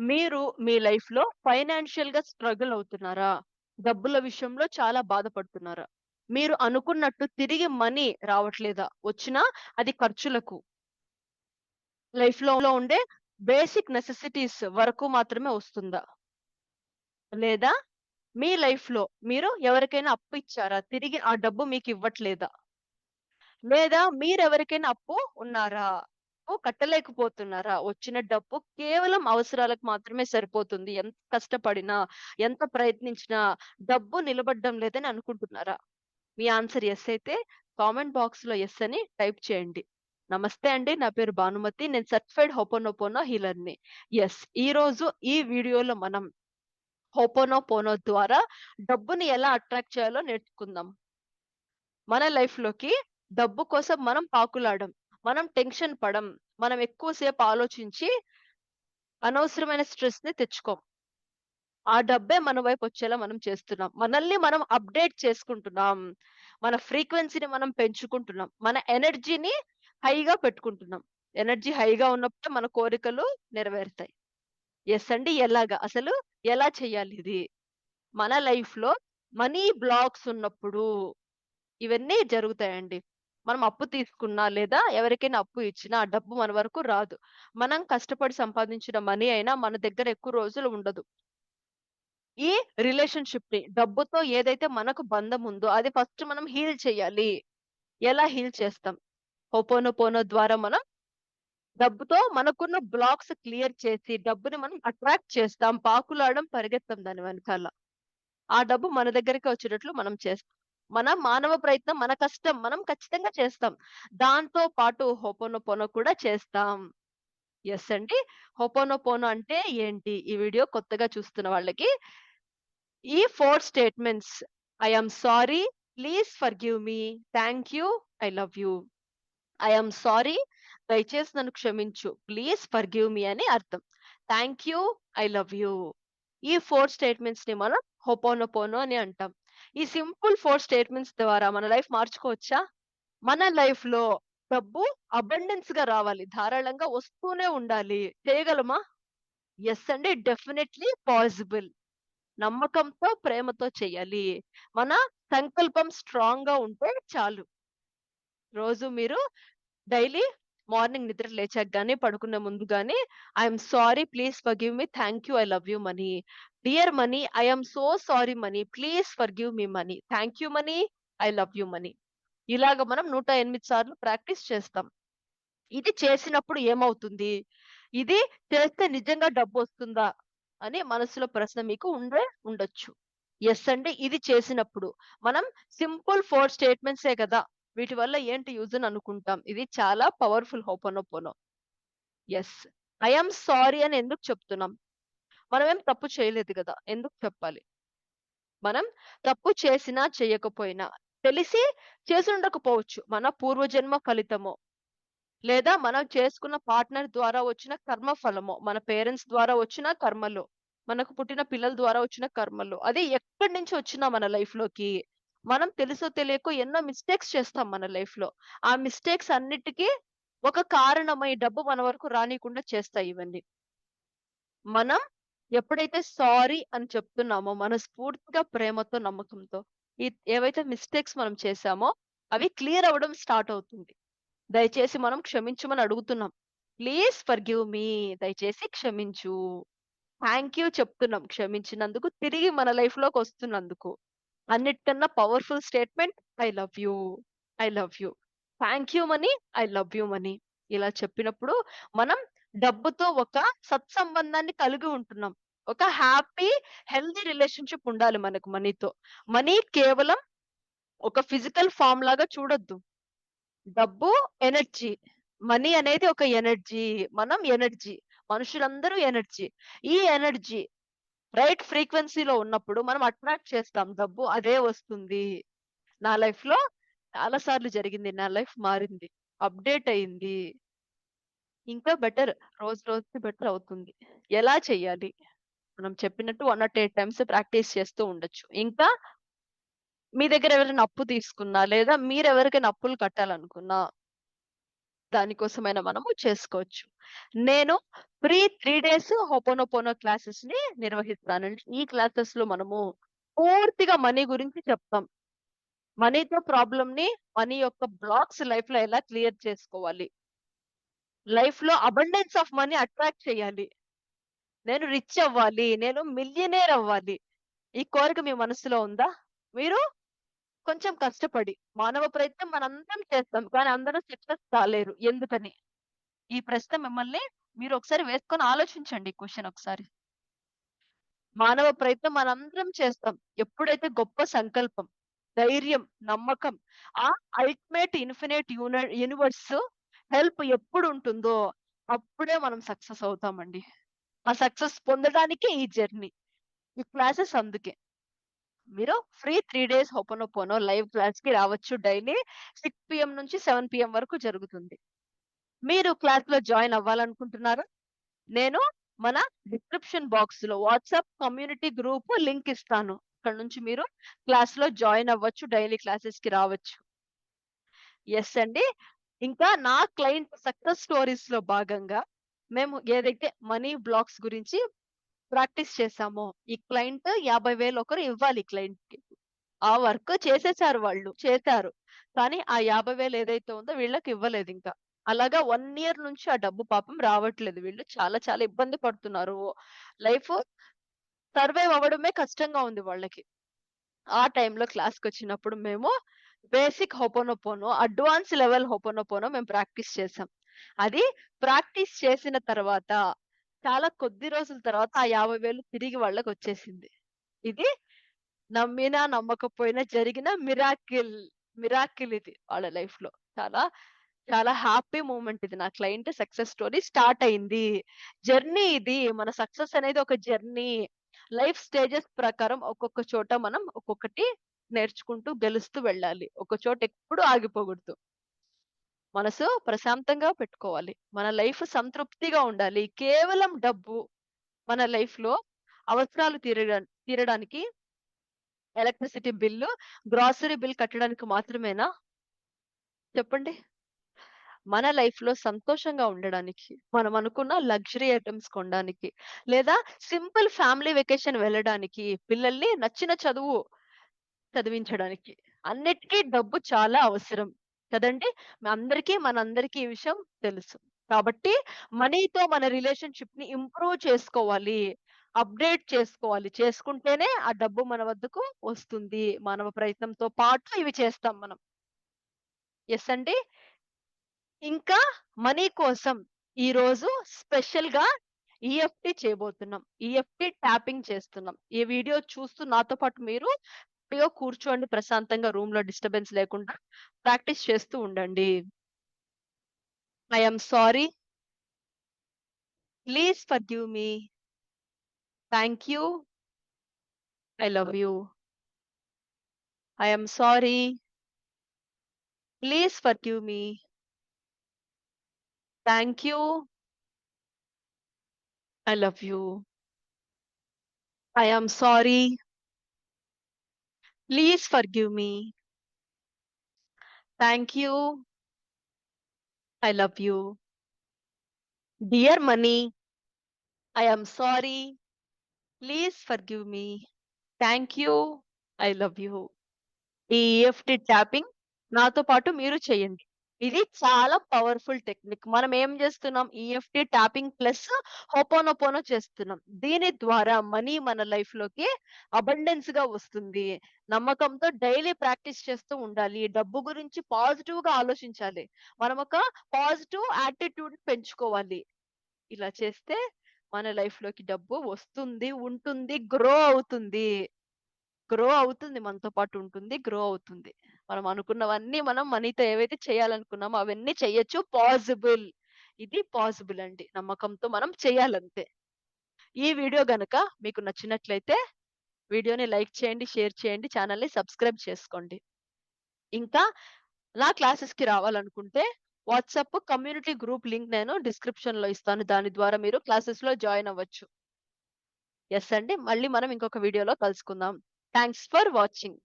మీరు మీ లైఫ్‌లో ఫైనాన్షియల్‌గా స్ట్రగుల్ అవుతున్నారా? డబ్బుల విషయంలో చాలా బాధపడుతున్నారా? మీరు అనుకున్నట్టు తిరిగి మనీ రావట్లేదా? వచ్చినా అది ఖర్చులకు. లైఫ్‌లో ఉండే బేసిక్ నెసెసిటీస్ వరకు మాత్రమే వస్తుందా? లేదా మీ లైఫ్‌లో మీరు ఎవరికైనా అప్పు ఇచ్చారా? తిరిగి ఆ డబ్బు మీకు ఇవ్వట్లేదా లేదా మీరెవరికైనా అప్పు ఉన్నారా? డబ్బు కట్టలేకపోతున్నారా? వచ్చిన డబ్బు కేవలం అవసరాలకు మాత్రమే సరిపోతుంది. ఎంత కష్టపడినా, ఎంత ప్రయత్నించినా డబ్బు నిలబడడం లేదని అనుకుంటున్నారా? మీ ఆన్సర్ ఎస్ అయితే కామెంట్ బాక్స్లో ఎస్ అని టైప్ చేయండి. నమస్తే అండి. నా పేరు భానుమతి. నేను సర్టిఫైడ్ హోపోనోపోనో హీలర్‌ని. ఎస్ ఈ రోజు ఈ వీడియోలో మనం హోపోనోపోనో ద్వారా డబ్బుని ఎలా అట్రాక్ట్ చేయాలో నేర్చుకుందాం. మన లైఫ్లోకి డబ్బు కోసం మనం పాకులాడం. మనం టెన్షన్ పడం. మనం ఎక్కువ సేపు ఆలోచించి అనవసరమైన స్ట్రెస్‌ని తెచ్చుకోం. ఆ డబ్బే మన వైపు వచ్చేలా మనం చేస్తున్నాం. మనల్ని మనం అప్‌డేట్ చేసుకుంటున్నాం. మన ఫ్రీక్వెన్సీని మనం పెంచుకుంటున్నాం. మన ఎనర్జీని హైగా పెట్టుకుంటున్నాం. ఎనర్జీ హైగా ఉన్నప్పుడే మన కోరికలు నెరవేరుతాయి. ఎస్ అండి. ఎలాగా? అసలు ఎలా చేయాలి ఇది మన లైఫ్‌లో మనీ బ్లాక్స్ ఉన్నప్పుడు ఇవన్నీ జరుగుతాయండి. మనం అప్పు తీసుకున్నా లేదా ఎవరికైనా అప్పు ఇచ్చినా ఆ డబ్బు మన వరకు రాదు. మనం కష్టపడి సంపాదించిన మనీ అయినా మన దగ్గర ఎక్కువ రోజులు ఉండదు. ఈ రిలేషన్షిప్ని డబ్బుతో ఏదైతే మనకు బంధం ఉందో అది ఫస్ట్ మనం హీల్ చేయాలి. ఎలా హీల్ చేస్తాం? పోనో ద్వారా మనం డబ్బుతో మనకున్న బ్లాక్స్ క్లియర్ చేసి డబ్బుని మనం అట్రాక్ట్ చేస్తాం. పాకులాడడం, పరిగెత్తాం దాని వెనకాల. ఆ డబ్బు మన దగ్గరికి వచ్చేటట్లు మనం చేస్తాం. మన మానవ ప్రయత్నం, మన కష్టం మనం ఖచ్చితంగా చేస్తాం. దాంతో పాటు హోపోనోపోనో కూడా చేస్తాం. ఎస్ అండి. హోపోనోపోనో అంటే ఏంటి? ఈ వీడియో కొత్తగా చూస్తున్న వాళ్ళకి ఈ four statements I am sorry, please forgive me, thank you, I love you. I am sorry దయచేసి నన్ను క్షమించు. ప్లీజ్ ఫర్‌గివ్ మీ అని అర్థం. Thank you, I love you. ఈ 4 స్టేట్మెంట్స్‌ని మనం హోపోనోపోనో అని అంటాం. ఈ సింపుల్ ఫోర్ స్టేట్మెంట్స్ ద్వారా మన లైఫ్ మార్చుకోవచ్చా? మన లైఫ్‌లో డబ్బు అబండెన్స్‌గా రావాలి. ధారాళంగా వస్తూనే ఉండాలి. చేయగలమా? ఎస్ అండి. Definitely possible. నమ్మకంతో, ప్రేమతో చేయాలి. మన సంకల్పం స్ట్రాంగ్‌గా ఉంటే చాలు. రోజు మీరు డైలీ మార్నింగ్ నిద్ర లేచాక గాని, పడుకునే ముందు I sorry, please forgive me, thank you, I love you money. Dear money, I so sorry money, please forgive me money. Thank you money, I love you money. ఇలాగ మనం 108 సార్లు ప్రాక్టీస్ చేస్తాం. ఇది చేసినప్పుడు ఏమవుతుంది? ఇది చేస్తే నిజంగా డబ్బు వస్తుందా అని మనసులో ప్రశ్న మీకు ఉండే ఉండొచ్చు. ఎస్ అంటే ఇది చేసినప్పుడు మనం సింపుల్ ఫోర్ స్టేట్మెంట్సే కదా! వీటి వల్ల ఏంటి యూజ్ అని అనుకుంటాం. ఇది చాలా powerful ho'oponopono yes I sorry అని ఎందుకు చెప్తున్నాం? మనం ఏం తప్పు చేయలేదు కదా ఎందుకు చెప్పాలి? మనం తప్పు చేసినా, చేయకపోయినా తెలిసి చేసుండకపోవచ్చు. మన పూర్వజన్మ ఫలితమో, లేదా మనం చేసుకున్న పార్ట్నర్ ద్వారా వచ్చిన కర్మ ఫలమో, మన పేరెంట్స్ ద్వారా వచ్చిన కర్మలో, మనకు పుట్టిన పిల్లల ద్వారా వచ్చిన కర్మలో, అది ఎక్కడి నుంచి వచ్చినా మన లైఫ్‌లోకి మనం తెలుసో తెలియకో ఎన్నో మిస్టేక్స్ చేస్తాం మన లైఫ్లో ఆ మిస్టేక్స్ అన్నిటికి ఒక కారణమై డబ్బు మన వరకు రానీయకుండా చేస్తాయి ఇవన్నీ. మనం ఎప్పుడైతే సారీ అని చెప్తున్నామో మనస్ఫూర్తిగా ప్రేమతో, నమ్మకంతో ఈ ఏవైతే మిస్టేక్స్ మనం చేశామో అవి క్లియర్ అవ్వడం స్టార్ట్ అవుతుంది. దయచేసి మనం క్షమించమని అడుగుతున్నాం. ప్లీజ్ ఫర్ గివ్ మీ దయచేసి క్షమించు. థ్యాంక్ యూ చెప్తున్నాం క్షమించినందుకు, తిరిగి మన లైఫ్లోకి వస్తున్నందుకు. అన్నిటికన్నా powerful statement I love you. I love you. Thank you money, I love you money. ఇలా చెప్పినప్పుడు మనం డబ్బుతో ఒక సత్సంబంధాన్ని కలిగి ఉంటున్నాం. ఒక హ్యాపీ, హెల్తీ రిలేషన్‌షిప్ ఉండాలి మనకు మనీతో. మనీ కేవలం ఒక ఫిజికల్ ఫార్మ్ లాగా చూడొద్దు. డబ్బు ఎనర్జీ. మనీ అనేది ఒక ఎనర్జీ. మనం ఎనర్జీ. మనుషులందరూ ఎనర్జీ. ఈ ఎనర్జీ రైట్ ఫ్రీక్వెన్సీలో ఉన్నప్పుడు మనం అట్రాక్ట్ చేస్తాం. డబ్బు అదే వస్తుంది. నా లైఫ్లో చాలా సార్లు జరిగింది. నా లైఫ్ మారింది. అప్‌డేట్ అయింది. ఇంకా బెటర్ రోజు రోజుకి బెటర్ అవుతుంది. ఎలా చెయ్యాలి? మనం చెప్పినట్టు 108 టైమ్స్ ప్రాక్టీస్ చేస్తూ ఉండొచ్చు. ఇంకా మీ దగ్గర ఎవరైనా అప్పు తీసుకున్నా, లేదా మీరెవరికైనా అప్పులు కట్టాలనుకున్నా దానికోసమైనా మనము చేసుకోవచ్చు. నేను ప్రీ త్రీ డేస్ హోపోనోపోనో క్లాసెస్‌ని నిర్వహిస్తానండి. ఈ క్లాసెస్‌లో మనము పూర్తిగా మనీ గురించి చెప్తాం. మనీతో ప్రాబ్లమ్‌ని, మనీ యొక్క బ్లాక్స్ లైఫ్‌లో ఎలా క్లియర్ చేసుకోవాలి? లైఫ్‌లో అబండెన్స్ ఆఫ్ మనీ అట్రాక్ట్ చేయాలి. నేను రిచ్ అవ్వాలి. నేను మిలియనేర్ అవ్వాలి. ఈ కోరిక మీ మనసులో ఉందా? మీరు కొంచెం కష్టపడి మానవ ప్రయత్నం మనందరం చేస్తాం. కానీ అందరూ సక్సెస్ కాలేరు. ఎందుకని? ఈ ప్రశ్న మిమ్మల్ని మీరు ఒకసారి వేసుకొని ఆలోచించండి క్వశ్చన్ ఒకసారి. మానవ ప్రయత్నం మనందరం చేస్తాం. ఎప్పుడైతే గొప్ప సంకల్పం, ధైర్యం, నమ్మకం, ఆ ultimate infinite uni universe help ఎప్పుడు ఉంటుందో అప్పుడే మనం సక్సెస్ అవుతామండి. ఆ సక్సెస్ పొందడానికే ఈ జర్నీ. ఈ క్లాసెస్ అందుకే. మీరు free three days ho'oponopono live క్లాస్కి రావచ్చు. డైలీ సిక్స్ పిఎం నుంచి సెవెన్ పిఎం వరకు జరుగుతుంది. మీరు క్లాస్‌లో జాయిన్ అవ్వాలనుకుంటున్నారా? నేను మన డిస్క్రిప్షన్ బాక్స్‌లో వాట్సాప్ కమ్యూనిటీ గ్రూప్ లింక్ ఇస్తాను. అక్కడి నుంచి మీరు క్లాస్‌లో జాయిన్ అవ్వచ్చు. డైలీ క్లాసెస్కి రావచ్చు. ఎస్ అండి. ఇంకా నా క్లయింట్ సక్సెస్ స్టోరీస్‌లో భాగంగా మేము ఏదైతే మనీ బ్లాక్స్ గురించి ప్రాక్టీస్ చేసాము ఈ క్లయింట్ యాభై వేలు ఒకరు ఇవ్వాలి క్లయింట్కి ఆ వర్క్ చేసేసారు వాళ్ళు. చేశారు. కానీ ఆ యాభై వేలు ఏదైతే ఉందో వీళ్ళకి ఇవ్వలేదు ఇంకా అలాగా వన్ ఇయర్ నుంచి ఆ డబ్బు పాపం రావట్లేదు. వీళ్ళు చాలా చాలా ఇబ్బంది పడుతున్నారు. లైఫ్ సర్వైవ్ అవ్వడమే కష్టంగా ఉంది వాళ్ళకి. ఆ టైంలో క్లాస్‌కొచ్చినప్పుడు మేము basic ho'oponopono, advance level ho'oponopono మేము ప్రాక్టీస్ చేసాం. అది ప్రాక్టీస్ చేసిన తర్వాత చాలా కొద్ది రోజుల తర్వాత ఆ 50,000 తిరిగి వాళ్ళకి వచ్చేసింది ఇది నమ్మినా నమ్మకపోయినా జరిగిన మిరాకిల్. మిరాకిల్ ఇది వాళ్ళ లైఫ్లో చాలా చాలా హ్యాపీ మూమెంట్ ఇది. నా క్లయింట్ సక్సెస్ స్టోరీ స్టార్ట్ అయింది. జర్నీ ఇది. మన సక్సెస్ అనేది ఒక జర్నీ. లైఫ్ స్టేజెస్ ప్రకారం ఒక్కొక్క చోట మనం ఒక్కొక్కటి నేర్చుకుంటూ గెలుస్తూ వెళ్ళాలి. ఒక చోట ఎప్పుడు ఆగిపోకూడదు. మనసు ప్రశాంతంగా పెట్టుకోవాలి. మన లైఫ్ సంతృప్తిగా ఉండాలి. కేవలం డబ్బు మన లైఫ్లో అవసరాలు తీరడా తీరడానికి ఎలక్ట్రిసిటీ బిల్లు, గ్రోసరీ బిల్ కట్టడానికి మాత్రమేనా? చెప్పండి. మన లైఫ్‌లో సంతోషంగా ఉండడానికి, మనం అనుకున్న లగ్జరీ ఐటమ్స్ కొనడానికి, లేదా సింపుల్ ఫ్యామిలీ వెకేషన్ వెళ్ళడానికి, పిల్లల్ని నచ్చిన చదువు చదివించడానికి, అన్నిటికీ డబ్బు చాలా అవసరం. కదండి అందరికీ మనందరికీ ఈ విషయం తెలుసు. కాబట్టి మనీతో మన రిలేషన్‌షిప్‌ని ఇంప్రూవ్ చేసుకోవాలి. అప్‌డేట్ చేసుకోవాలి. చేసుకుంటేనే ఆ డబ్బు మన వద్దకు వస్తుంది. మానవ ప్రయత్నంతో పాటు ఇవి చేస్తాం మనం. ఎస్ అండి. ఇంకా మనీ కోసం ఈ రోజు స్పెషల్గా ఈఎఫ్‌టి చేయబోతున్నాం. ఈఎఫ్‌టి ట్యాపింగ్ చేస్తున్నాం. ఈ వీడియో చూస్తూ నాతో పాటు మీరు హ్యాపీగా కూర్చోండి ప్రశాంతంగా రూమ్లో డిస్టర్బెన్స్ లేకుండా ప్రాక్టీస్ చేస్తూ ఉండండి. I sorry. Please forgive me. Thank you. I love you. I sorry. Please forgive me. Thank you. I love you. I sorry. Please forgive me. Thank you. I love you. Dear money I am sorry. Please forgive me. Thank you. I love you. ఈ EFT tapping నాతో పాటు మీరు చేయండి. ఇది చాలా powerful technique. మనం ఏం చేస్తున్నాం ఈఎఫ్‌టి ట్యాపింగ్ ప్లస్ హోపోనోపోనో చేస్తున్నాం. దీని ద్వారా మనీ మన లైఫ్‌లోకి అబండెన్స్‌గా వస్తుంది. నమ్మకంతో డైలీ ప్రాక్టీస్ చేస్తూ ఉండాలి. డబ్బు గురించి పాజిటివ్‌గా ఆలోచించాలి. మనం ఒక పాజిటివ్ యాటిట్యూడ్ పెంచుకోవాలి. ఇలా చేస్తే మన లైఫ్‌లోకి డబ్బు వస్తుంది, ఉంటుంది, గ్రో అవుతుంది. గ్రో అవుతుంది. మనతో పాటు ఉంటుంది. గ్రో అవుతుంది. మనం అనుకున్నవన్నీ మనం మనీతో ఏవైతే చేయాలనుకున్నామో అవన్నీ చేయొచ్చు. పాసిబుల్. ఇది పాసిబుల్ అండి. నమ్మకంతో మనం చేయాలంతే. ఈ వీడియో గనక మీకు నచ్చినట్లయితే వీడియోని లైక్ చేయండి, షేర్ చేయండి, ఛానల్ని సబ్స్క్రైబ్ చేసుకోండి. ఇంకా నా క్లాసెస్‌కి రావాలనుకుంటే వాట్సాప్ కమ్యూనిటీ గ్రూప్ లింక్ నేను డిస్క్రిప్షన్‌లో ఇస్తాను. దాని ద్వారా మీరు క్లాసెస్‌లో జాయిన్ అవ్వచ్చు. ఎస్ అండి. మళ్ళీ మనం ఇంకొక వీడియోలో కలుసుకుందాం. Thanks for watching.